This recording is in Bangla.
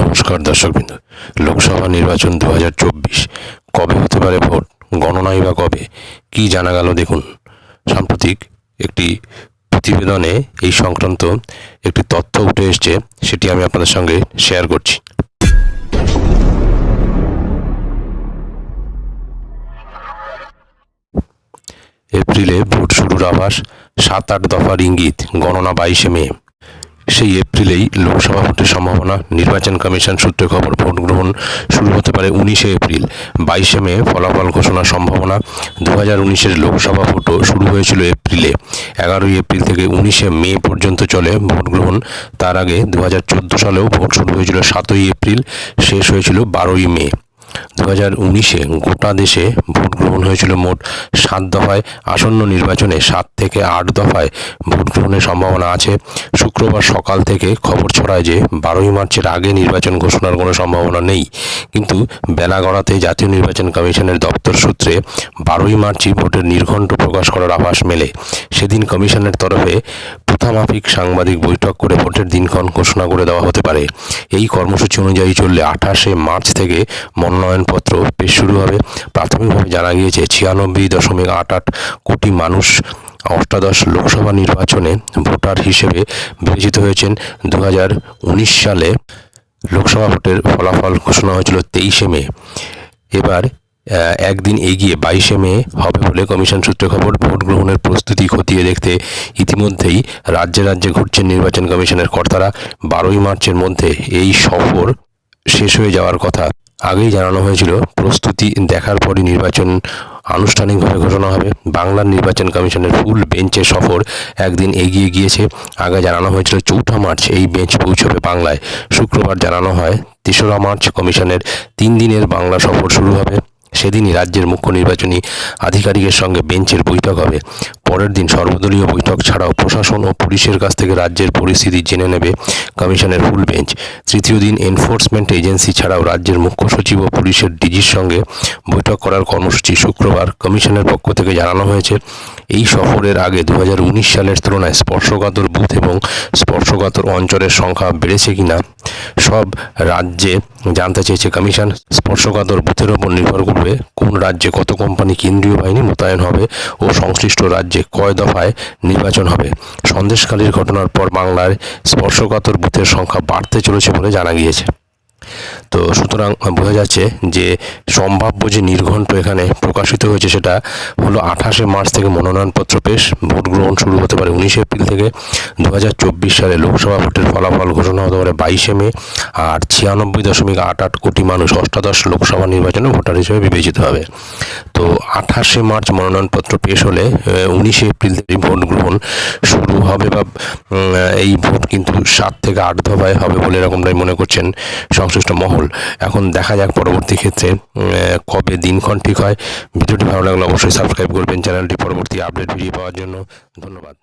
নমস্কার দর্শকবৃন্দ। লোকসভা নির্বাচন দু হাজার চব্বিশ কবে হতে পারে ভোট? গণনাই বা কবে? কি জানা গেল দেখুন। সাম্প্রতিক একটি প্রতিবেদনে এই সংক্রান্ত একটি তথ্য উঠে এসছে, সেটি আমি আপনাদের সঙ্গে শেয়ার করছি। এপ্রিলে ভোট শুরুর আভাস, সাত আট দফার ইঙ্গিত, গণনা বাইশে মে। সেই এপ্রিলেই লোকসভা ভোটের সম্ভাবনা, নির্বাচন কমিশন সূত্রে খবর ভোট গ্রহণ শুরু হতে পারে উনিশে এপ্রিল। বাইশে মে ফলাফল ঘোষণার সম্ভাবনা দু হাজার উনিশের লোকসভা ভোটও শুরু হয়েছিল এপ্রিলে। এগারোই এপ্রিল থেকে উনিশে মে পর্যন্ত চলে ভোট গ্রহণ। তার আগে দু হাজার চোদ্দ সালেও ভোট শুরু হয়েছিল সাতই এপ্রিল, শেষ হয়েছিল বারোই মে। দু হাজার উনিশে গোটা দেশে ভোট গ্রহণ হয়েছিল মোট সাত দফায়। আসন্ন নির্বাচনে সাত থেকে আট দফায় ভোট গ্রহণের সম্ভাবনা আছে। শুক্রবার সকাল থেকে খবর ছড়ায় যে বারোই মার্চের আগে নির্বাচন ঘোষণার কোনো সম্ভাবনা নেই। কিন্তু বেলা গড়াতে জাতীয় নির্বাচন কমিশনের দপ্তর সূত্রে বারোই মার্চই ভোটের নির্ঘণ্ট প্রকাশ করার আভাস মেলে। সেদিন কমিশনের তরফে প্রথামাফিক সাংবাদিক বৈঠক করে ভোটের দিনক্ষণ ঘোষণা করে দেওয়া হতে পারে। এই কর্মসূচি অনুযায়ী চললে আঠাশে মার্চ থেকে মনোনয়নপত্র পেশ শুরু হবে। প্রাথমিকভাবে জানা গিয়েছে, ছিয়ানব্বই দশমিক আট আট কোটি মানুষ অষ্টাদশ লোকসভা নির্বাচনে ভোটার হিসেবে বিবেচিত হয়েছেন। দু হাজার উনিশ সালে লোকসভা ভোটের ফলাফল ঘোষণা হয়েছিল তেইশে মে। এবার একদিন এগিয়ে বাইশে মে হবে বলে কমিশন সূত্রে খবর। ভোট গ্রহণের প্রস্তুতি খতিয়ে দেখতে ইতিমধ্যেই রাজ্যে রাজ্যে ঘুরছেন নির্বাচন কমিশনের কর্তারা। বারোই মার্চের মধ্যে এই সফর শেষ হয়ে যাওয়ার কথা আগেই জানানো হয়েছিল। প্রস্তুতি দেখার পরই নির্বাচন আনুষ্ঠানিকভাবে ঘোষণা হবে। বাংলার নির্বাচন কমিশনের ফুল বেঞ্চের সফর একদিন এগিয়ে গিয়েছে। আগে জানানো হয়েছিল চৌঠা মার্চ এই বেঞ্চ পৌঁছবে বাংলায়। শুক্রবার জানানো হয়, তেসরা মার্চ কমিশনের তিন দিনের বাংলা সফর শুরু হবে। সেদিনই রাজ্যের মুখ্য নির্বাচনী আধিকারিকের সঙ্গে বেঞ্চের বৈঠক হবে। পরের দিন সর্বদলীয় বৈঠক ছাড়াও প্রশাসন ও পুলিশের কাছ থেকে রাজ্যের পরিস্থিতি জেনে নেবে কমিশনের ফুল বেঞ্চ। তৃতীয় দিন এনফোর্সমেন্ট এজেন্সি ছাড়াও রাজ্যের মুখ্য সচিব ও পুলিশের ডিজির সঙ্গে বৈঠক করার কর্মসূচি শুক্রবার কমিশনের পক্ষ থেকে জানানো হয়েছে। এই সফরের আগে দু হাজার উনিশ সালের তুলনায় স্পর্শকাতর বুথ এবং স্পর্শকাতর অঞ্চলের সংখ্যা বেড়েছে কিনা, সব রাজ্যে জানতে চেয়েছে কমিশন। স্পর্শকাতর বুথের ওপর নির্ভর করবে কোন রাজ্যে কত কোম্পানি কেন্দ্রীয় বাহিনী মোতায়েন হবে ও সংশ্লিষ্ট রাজ্যে কয় দফায় নির্বাচন হবে? সন্দেশকালীর ঘটনার পর বাংলার স্পর্শকাতর বুথের সংখ্যা বাড়তে চলেছে বলে জানা গিয়েছে। তো সুতরাং বোঝা যাচ্ছে যে সম্ভাব্য যে নির্ঘণ্ট এখানে প্রকাশিত হয়েছে সেটা হলো আঠাশে মার্চ থেকে মনোনয়নপত্র পেশ। ভোট গ্রহণ শুরু হতে পারে উনিশে এপ্রিল থেকে দু হাজার চব্বিশ সালে। লোকসভা ভোটের ফলাফল ঘোষণা হতে পারে বাইশে মে। আর ছিয়ানব্বই দশমিক আট আট কোটি মানুষ অষ্টাদশ লোকসভা নির্বাচনে ভোটার হিসেবে বিবেচিত হবে। তো আঠাশে মার্চ মনোনয়নপত্র পেশ হলে উনিশে এপ্রিল থেকে ভোট গ্রহণ শুরু হবে বা এই ভোট কিন্তু সাত থেকে আট দফায় হবে বলে এরকমটাই মনে করছেন সংশ্লিষ্ট মহল। এখন দেখা যাক পরবর্তী ক্ষেত্রে কবে দিনক্ষণ ঠিক হয়, ভিডিওটি ভালো লাগলে অবশ্যই সাবস্ক্রাইব করবেন চ্যানেলটি পরবর্তী আপডেট ভিডিও পাওয়ার জন্য। ধন্যবাদ।